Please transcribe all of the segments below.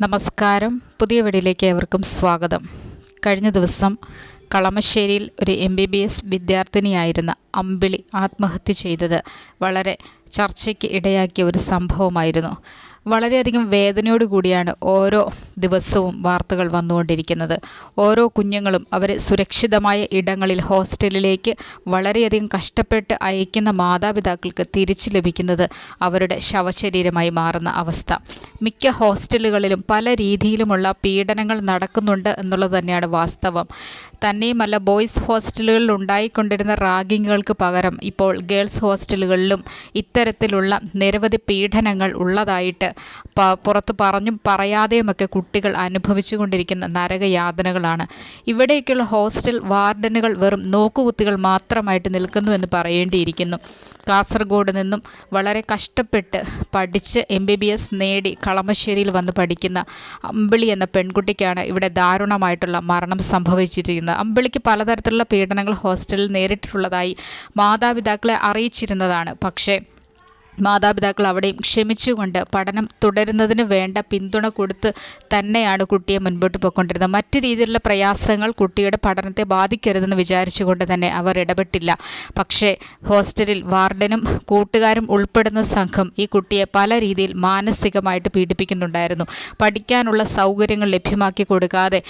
നമസ്കാരം. പുതിയ വീടിലേക്ക് ഏവർക്കും സ്വാഗതം. കഴിഞ്ഞ ദിവസം കളമശ്ശേരിയിൽ ഒരു എം ബി ബി എസ് വിദ്യാർത്ഥിനിയായിരുന്ന അമ്പിളി ആത്മഹത്യ ചെയ്തത് വളരെ ചർച്ചയ്ക്ക് ഇടയാക്കിയ ഒരു സംഭവമായിരുന്നു. വളരെയധികം വേദനയോടുകൂടിയാണ് ഓരോ ദിവസവും വാർത്തകൾ വന്നുകൊണ്ടിരിക്കുന്നത്. ഓരോ കുഞ്ഞുങ്ങളും അവരെ സുരക്ഷിതമായ ഇടങ്ങളിൽ ഹോസ്റ്റലിലേക്ക് വളരെയധികം കഷ്ടപ്പെട്ട് അയക്കുന്ന മാതാപിതാക്കൾക്ക് തിരിച്ചു ലഭിക്കുന്നത് അവരുടെ ശവശരീരമായി മാറുന്ന അവസ്ഥ. മിക്ക ഹോസ്റ്റലുകളിലും പല രീതിയിലുമുള്ള പീഡനങ്ങൾ നടക്കുന്നുണ്ട് എന്നുള്ളത് തന്നെയാണ് വാസ്തവം. തന്നെയുമല്ല ബോയ്സ് ഹോസ്റ്റലുകളിൽ ഉണ്ടായിക്കൊണ്ടിരുന്ന റാഗിങ്ങുകൾക്ക് പകരം ഇപ്പോൾ ഗേൾസ് ഹോസ്റ്റലുകളിലും ഇത്തരത്തിലുള്ള നിരവധി പീഡനങ്ങൾ ഉള്ളതായിട്ട് പുറത്ത് പറഞ്ഞും പറയാതെയുമൊക്കെ കുട്ടികൾ അനുഭവിച്ചു കൊണ്ടിരിക്കുന്ന നരകയാതനകളാണ്. ഇവിടേക്കുള്ള ഹോസ്റ്റൽ വാർഡനുകൾ വെറും നോക്കുകുത്തികൾ മാത്രമായിട്ട് നിൽക്കുന്നുവെന്ന് പറയേണ്ടിയിരിക്കുന്നു. കാസർഗോഡ് നിന്നും വളരെ കഷ്ടപ്പെട്ട് പഠിച്ച് എം ബി ബി എസ് നേടി കളമശ്ശേരിയിൽ വന്ന് പഠിക്കുന്ന അമ്പിളി എന്ന പെൺകുട്ടിക്കാണ് ഇവിടെ ദാരുണമായിട്ടുള്ള മരണം സംഭവിച്ചിരിക്കുന്നത്. അമ്പിളിക്ക് പലതരത്തിലുള്ള പീഡനങ്ങൾ ഹോസ്റ്റലിൽ നേരിട്ടിട്ടുള്ളതായി മാതാപിതാക്കളെ അറിയിച്ചിരുന്നതാണ്. പക്ഷേ മാതാപിതാക്കൾ അവിടെയും ക്ഷമിച്ചുകൊണ്ട് പഠനം തുടരുന്നതിന് വേണ്ട പിന്തുണ കൊടുത്ത് തന്നെയാണ് കുട്ടിയെ മുൻപോട്ട് പോയിക്കൊണ്ടിരുന്നത്. മറ്റു രീതിയിലുള്ള പ്രയാസങ്ങൾ കുട്ടിയുടെ പഠനത്തെ ബാധിക്കരുതെന്ന് വിചാരിച്ചുകൊണ്ട് തന്നെ അവർ ഇടപെട്ടില്ല. പക്ഷേ ഹോസ്റ്റലിൽ വാർഡനും കൂട്ടുകാരും ഉൾപ്പെടുന്ന സംഘം ഈ കുട്ടിയെ പല രീതിയിൽ മാനസികമായിട്ട് പീഡിപ്പിക്കുന്നുണ്ടായിരുന്നു. പഠിക്കാനുള്ള സൗകര്യങ്ങൾ ലഭ്യമാക്കി കൊടുക്കാതെ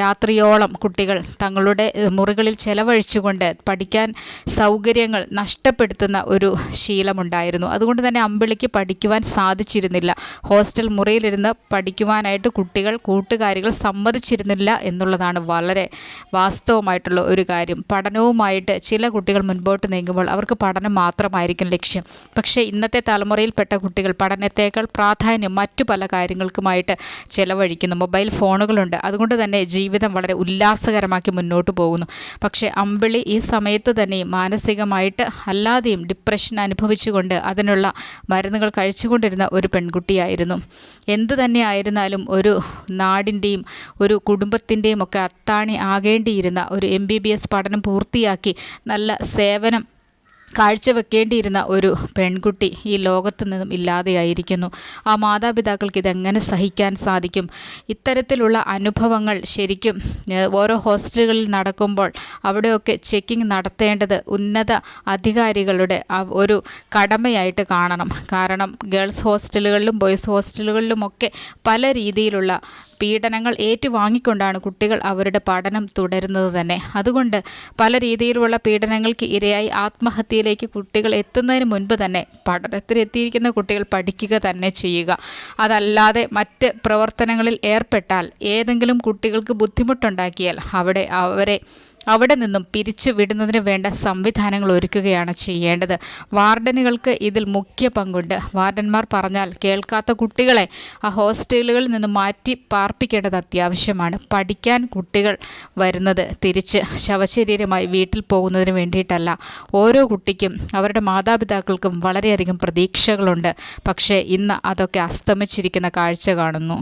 രാത്രിയോളം കുട്ടികൾ തങ്ങളുടെ മുറികളിൽ ചെലവഴിച്ചുകൊണ്ട് പഠിക്കാൻ സൗകര്യങ്ങൾ നഷ്ടപ്പെടുത്തുന്ന ഒരു ശീലമുണ്ടായിരുന്നു. ഉണ്ടായിരുന്നു അതുകൊണ്ട് തന്നെ അമ്പിളിക്ക് പഠിക്കുവാൻ സാധിച്ചിരുന്നില്ല. ഹോസ്റ്റൽ മുറിയിലിരുന്ന് പഠിക്കുവാനായിട്ട് കുട്ടികൾ കൂട്ടുകാരികൾ സമ്മതിച്ചിരുന്നില്ല എന്നുള്ളതാണ് വളരെ വാസ്തവമായിട്ടുള്ള ഒരു കാര്യം. പഠനവുമായിട്ട് ചില കുട്ടികൾ മുൻപോട്ട് നീങ്ങുമ്പോൾ അവർക്ക് പഠനം മാത്രമായിരിക്കും ലക്ഷ്യം. പക്ഷേ ഇന്നത്തെ തലമുറയിൽപ്പെട്ട കുട്ടികൾ പഠനത്തേക്കാൾ പ്രാധാന്യം മറ്റു പല കാര്യങ്ങൾക്കുമായിട്ട് ചിലവഴിക്കുന്നു. മൊബൈൽ ഫോണുകളുണ്ട്. അതുകൊണ്ട് തന്നെ ജീവിതം വളരെ ഉല്ലാസകരമാക്കി മുന്നോട്ട് പോകുന്നു. പക്ഷേ അമ്പിളി ഈ സമയത്ത് തന്നെ മാനസികമായിട്ട് അല്ലാതെയും ഡിപ്രഷൻ അനുഭവിച്ചുകൊണ്ട് അതിനുള്ള മരുന്നുകൾ കഴിച്ചുകൊണ്ടിരുന്ന ഒരു പെൺകുട്ടിയായിരുന്നു. എന്തു തന്നെയായിരുന്നാലും ഒരു നാടിന്റെയും ഒരു കുടുംബത്തിന്റെയും ഒക്കെ അത്താണി ആകേണ്ടിയിരുന്ന ഒരു എം ബി ബി എസ് പഠനം പൂർത്തിയാക്കി നല്ല സേവനം കാഴ്ചവെക്കേണ്ടിയിരുന്ന ഒരു പെൺകുട്ടി ഈ ലോകത്ത് നിന്നും ഇല്ലാതെയായിരിക്കുന്നു. ആ മാതാപിതാക്കൾക്ക് ഇതെങ്ങനെ സഹിക്കാൻ സാധിക്കും? ഇത്തരത്തിലുള്ള അനുഭവങ്ങൾ ശരിക്കും ഓരോ ഹോസ്റ്റലുകളിൽ നടക്കുമ്പോൾ അവിടെയൊക്കെ ചെക്കിംഗ് നടത്തേണ്ടത് ഉന്നത അധികാരികളുടെ ഒരു കടമയായിട്ട് കാണണം. കാരണം ഗേൾസ് ഹോസ്റ്റലുകളിലും ബോയ്സ് ഹോസ്റ്റലുകളിലുമൊക്കെ പല രീതിയിലുള്ള പീഡനങ്ങൾ ഏറ്റുവാങ്ങിക്കൊണ്ടാണ് കുട്ടികൾ അവരുടെ പഠനം തുടരുന്നത് തന്നെ. അതുകൊണ്ട് പല രീതിയിലുള്ള പീഡനങ്ങൾക്ക് ഇരയായി ആത്മഹത്യയിലേക്ക് കുട്ടികൾ എത്തുന്നതിന് മുൻപ് തന്നെ പഠനത്തിലെത്തിയിരിക്കുന്ന കുട്ടികൾ പഠിക്കുക തന്നെ ചെയ്യുക. അതല്ലാതെ മറ്റ് പ്രവർത്തനങ്ങളിൽ ഏർപ്പെട്ടാൽ ഏതെങ്കിലും കുട്ടികൾക്ക് ബുദ്ധിമുട്ടുണ്ടാക്കിയാൽ അവിടെ അവരെ അവിടെ നിന്നും പിരിച്ചു വിടുന്നതിന് വേണ്ട സംവിധാനങ്ങൾ ഒരുക്കുകയാണ് ചെയ്യേണ്ടത്. വാർഡനുകൾക്ക് ഇതിൽ മുഖ്യ പങ്കുണ്ട്. വാർഡന്മാർ പറഞ്ഞാൽ കേൾക്കാത്ത കുട്ടികളെ ആ ഹോസ്റ്റലുകളിൽ നിന്ന് മാറ്റി പാർപ്പിക്കേണ്ടത് അത്യാവശ്യമാണ്. പഠിക്കാൻ കുട്ടികൾ വരുന്നത് തിരിച്ച് ശവശരീരമായി വീട്ടിൽ പോകുന്നതിന് വേണ്ടിയിട്ടല്ല. ഓരോ കുട്ടിക്കും അവരുടെ മാതാപിതാക്കൾക്കും വളരെയധികം പ്രതീക്ഷകളുണ്ട്. പക്ഷേ ഇന്ന് അതൊക്കെ അസ്തമിച്ചിരിക്കുന്ന കാഴ്ച കാണുന്നു.